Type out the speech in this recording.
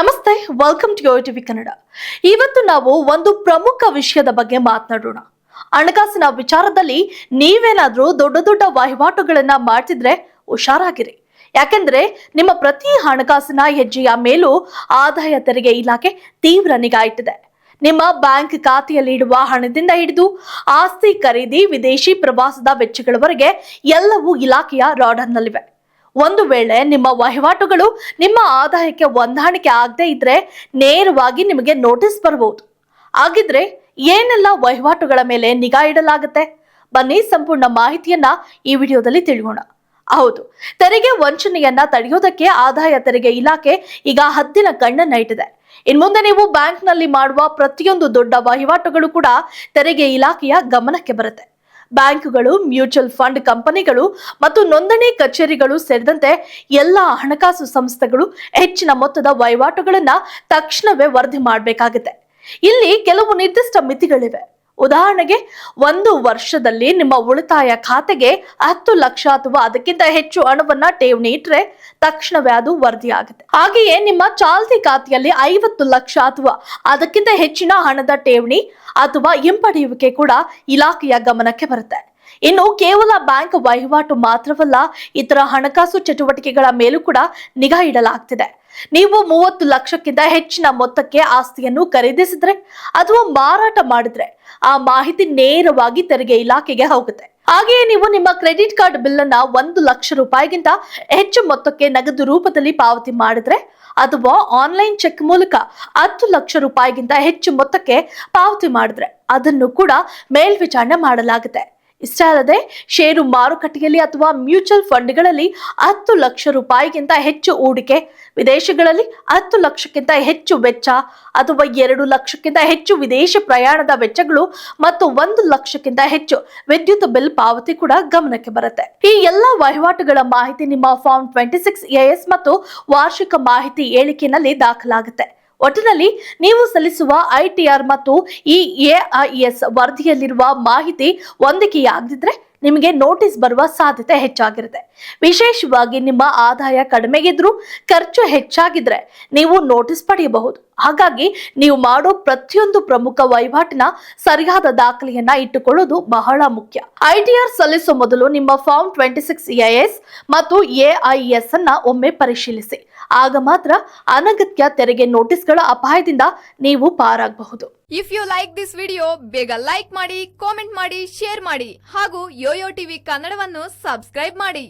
ನಮಸ್ತೆ welcome to your TV Kannada ಇವತ್ತು ನಾವು ಒಂದು ಪ್ರಮುಖ ವಿಷಯದ ಬಗ್ಗೆ ಮಾತನಾಡೋಣ. ಹಣಕಾಸಿನ ವಿಚಾರದಲ್ಲಿ ನೀವೇನಾದ್ರೂ ದೊಡ್ಡ ದೊಡ್ಡ ವಹಿವಾಟುಗಳನ್ನ ಮಾಡ್ತಿದ್ರೆ ಹುಷಾರಾಗಿರಿ. ಯಾಕೆಂದ್ರೆ ನಿಮ್ಮ ಪ್ರತಿ ಹಣಕಾಸಿನ ಹೆಜ್ಜೆಯ ಮೇಲೂ ಆದಾಯ ತೆರಿಗೆ ಇಲಾಖೆ ತೀವ್ರ ನಿಗಾ ಇಟ್ಟಿದೆ. ನಿಮ್ಮ ಬ್ಯಾಂಕ್ ಖಾತೆಯಲ್ಲಿ ಇಡುವ ಹಣದಿಂದ ಹಿಡಿದು ಆಸ್ತಿ ಖರೀದಿ ವಿದೇಶಿ ಪ್ರವಾಸದ ವೆಚ್ಚಗಳವರೆಗೆ ಎಲ್ಲವೂ ಇಲಾಖೆಯ ರಾಡರ್ನಲ್ಲಿವೆ. ಒಂದು ವೇಳೆ ನಿಮ್ಮ ವಹಿವಾಟುಗಳು ನಿಮ್ಮ ಆದಾಯಕ್ಕೆ ಹೊಂದಾಣಿಕೆ ಆಗದೆ ಇದ್ರೆ ನೇರವಾಗಿ ನಿಮಗೆ ನೋಟಿಸ್ ಬರಬಹುದು ಹಾಗಿದ್ರೆ ಏನೆಲ್ಲ ವಹಿವಾಟುಗಳ ಮೇಲೆ ನಿಗಾ ಇಡಲಾಗುತ್ತೆ? ಬನ್ನಿ ಸಂಪೂರ್ಣ ಮಾಹಿತಿಯನ್ನ ಈ ವಿಡಿಯೋದಲ್ಲಿ ತಿಳಿಯೋಣ. ಹೌದು, ತೆರಿಗೆ ವಂಚನೆಯನ್ನ ತಡೆಯೋದಕ್ಕೆ ಆದಾಯ ತೆರಿಗೆ ಇಲಾಖೆ ಈಗ ಹದ್ದಿನ ಕಣ್ಣನ್ನ ಇಟ್ಟಿದೆ. ಇನ್ಮುಂದೆ ನೀವು ಬ್ಯಾಂಕ್ನಲ್ಲಿ ಮಾಡುವ ಪ್ರತಿಯೊಂದು ದೊಡ್ಡ ವಹಿವಾಟುಗಳು ಕೂಡ ತೆರಿಗೆ ಇಲಾಖೆಯ ಗಮನಕ್ಕೆ ಬರುತ್ತೆ. ಬ್ಯಾಂಕುಗಳು, ಮ್ಯೂಚುವಲ್ ಫಂಡ್ ಕಂಪನಿಗಳು ಮತ್ತು ನೋಂದಣಿ ಕಚೇರಿಗಳು ಸೇರಿದಂತೆ ಎಲ್ಲಾ ಹಣಕಾಸು ಸಂಸ್ಥೆಗಳು ಹೆಚ್ಚಿನ ಮೊತ್ತದ ವಹಿವಾಟುಗಳನ್ನ ತಕ್ಷಣವೇ ವರದಿ ಮಾಡಬೇಕಾಗುತ್ತೆ. ಇಲ್ಲಿ ಕೆಲವು ನಿರ್ದಿಷ್ಟ ಮಿತಿಗಳಿವೆ. ಉದಾಹರಣೆಗೆ ಒಂದು ವರ್ಷದಲ್ಲಿ ನಿಮ್ಮ ಉಳಿತಾಯ ಖಾತೆಗೆ ಹತ್ತು ಲಕ್ಷ ಅಥವಾ ಅದಕ್ಕಿಂತ ಹೆಚ್ಚು ಹಣವನ್ನ ಠೇವಣಿ ಇಟ್ಟರೆ ತಕ್ಷಣವೇ ಅದು ವರದಿ ಆಗುತ್ತೆ ಹಾಗೆಯೇ ನಿಮ್ಮ ಚಾಲ್ತಿ ಖಾತೆಯಲ್ಲಿ ಐವತ್ತು ಲಕ್ಷ ಅಥವಾ ಅದಕ್ಕಿಂತ ಹೆಚ್ಚಿನ ಹಣದ ಠೇವಣಿ ಅಥವಾ ಹಿಂಪಡೆಯುವಿಕೆ ಕೂಡ ಇಲಾಖೆಯ ಗಮನಕ್ಕೆ ಬರುತ್ತೆ. ಇನ್ನು ಕೇವಲ ಬ್ಯಾಂಕ್ ವಹಿವಾಟು ಮಾತ್ರವಲ್ಲ, ಇತರ ಹಣಕಾಸು ಚಟುವಟಿಕೆಗಳ ಮೇಲೂ ಕೂಡ ನಿಗಾ ಇಡಲಾಗ್ತಿದೆ. ನೀವು ಮೂವತ್ತು ಲಕ್ಷಕ್ಕಿಂತ ಹೆಚ್ಚಿನ ಮೊತ್ತಕ್ಕೆ ಆಸ್ತಿಯನ್ನು ಖರೀದಿಸಿದ್ರೆ ಅಥವಾ ಮಾರಾಟ ಮಾಡಿದ್ರೆ ಆ ಮಾಹಿತಿ ನೇರವಾಗಿ ತೆರಿಗೆ ಇಲಾಖೆಗೆ ಹೋಗುತ್ತೆ. ಹಾಗೆಯೇ ನೀವು ನಿಮ್ಮ ಕ್ರೆಡಿಟ್ ಕಾರ್ಡ್ ಬಿಲ್ ಅನ್ನ ಒಂದು ಲಕ್ಷ ರೂಪಾಯಿಗಿಂತ ಹೆಚ್ಚು ಮೊತ್ತಕ್ಕೆ ನಗದು ರೂಪದಲ್ಲಿ ಪಾವತಿ ಮಾಡಿದ್ರೆ, ಅಥವಾ ಆನ್ಲೈನ್ ಚೆಕ್ ಮೂಲಕ ಹತ್ತು ಲಕ್ಷ ರೂಪಾಯಿಗಿಂತ ಹೆಚ್ಚು ಮೊತ್ತಕ್ಕೆ ಪಾವತಿ ಮಾಡಿದ್ರೆ, ಅದನ್ನು ಕೂಡ ಮೇಲ್ವಿಚಾರಣೆ ಮಾಡಲಾಗುತ್ತೆ. ಇಷ್ಟೇ ಅಲ್ಲದೆ ಷೇರು ಮಾರುಕಟ್ಟೆಯಲ್ಲಿ ಅಥವಾ ಮ್ಯೂಚುವಲ್ ಫಂಡ್ಗಳಲ್ಲಿ ಹತ್ತು ಲಕ್ಷ ರೂಪಾಯಿಗಿಂತ ಹೆಚ್ಚು ಹೂಡಿಕೆ, ವಿದೇಶಗಳಲ್ಲಿ ಹತ್ತು ಲಕ್ಷಕ್ಕಿಂತ ಹೆಚ್ಚು ವೆಚ್ಚ ಅಥವಾ ಎರಡು ಲಕ್ಷಕ್ಕಿಂತ ಹೆಚ್ಚು ವಿದೇಶ ಪ್ರಯಾಣದ ವೆಚ್ಚಗಳು ಮತ್ತು ಒಂದು ಲಕ್ಷಕ್ಕಿಂತ ಹೆಚ್ಚು ವಿದ್ಯುತ್ ಬಿಲ್ ಪಾವತಿ ಕೂಡ ಗಮನಕ್ಕೆ ಬರುತ್ತೆ. ಈ ಎಲ್ಲ ವಹಿವಾಟುಗಳ ಮಾಹಿತಿ ನಿಮ್ಮ ಫಾರ್ಮ್ ಟ್ವೆಂಟಿ ಸಿಕ್ಸ್ ಎಎಸ್ ಮತ್ತು ವಾರ್ಷಿಕ ಮಾಹಿತಿ ಹೇಳಿಕೆಯಲ್ಲಿ ದಾಖಲಾಗುತ್ತೆ. ಒಟ್ಟಿನಲ್ಲಿ ನೀವು ಸಲ್ಲಿಸುವ ಐಟಿಆರ್ ಮತ್ತು ಈ ಎಐಎಸ್ ವರದಿಯಲ್ಲಿರುವ ಮಾಹಿತಿ ಹೊಂದಿಕೆಯಾಗದಿದ್ರೆ ನಿಮಗೆ ನೋಟಿಸ್ ಬರುವ ಸಾಧ್ಯತೆ ಹೆಚ್ಚಾಗಿರುತ್ತೆ. ವಿಶೇಷವಾಗಿ ನಿಮ್ಮ ಆದಾಯ ಕಡಿಮೆಗಿದ್ರೂ ಖರ್ಚು ಹೆಚ್ಚಾಗಿದ್ರೆ ನೀವು ನೋಟಿಸ್ ಪಡೆಯಬಹುದು. ಹಾಗಾಗಿ ನೀವು ಮಾಡೋ ಪ್ರತಿಯೊಂದು ಪ್ರಮುಖ ವಹಿವಾಟಿನ ಸರಿಯಾದ ದಾಖಲೆಯನ್ನ ಇಟ್ಟುಕೊಳ್ಳೋದು ಬಹಳ ಮುಖ್ಯ. ಐಟಿಆರ್ ಸಲ್ಲಿಸುವ ಮೊದಲು ನಿಮ್ಮ ಫಾರ್ಮ್ ಟ್ವೆಂಟಿ ಸಿಕ್ಸ್ ಎಸ್ ಮತ್ತು ಎಐಎಸ್ ಅನ್ನ ಒಮ್ಮೆ ಪರಿಶೀಲಿಸಿ. ಆಗ ಮಾತ್ರ ಅನಗತ್ಯ ತೆರಿಗೆ ನೋಟಿಸ್ಗಳ ಅಪಾಯದಿಂದ ನೀವು ಪಾರಾಗಬಹುದು. If you like this video ಬೇಗ ಲೈಕ್ ಮಾಡಿ ಕಾಮೆಂಟ್ ಮಾಡಿ ಶೇರ್ ಮಾಡಿ ಹಾಗೂ ಯೋಯೋ ಟಿವಿ ಕನ್ನಡವನ್ನು ಸಬ್ಸ್ಕ್ರೈಬ್ ಮಾಡಿ.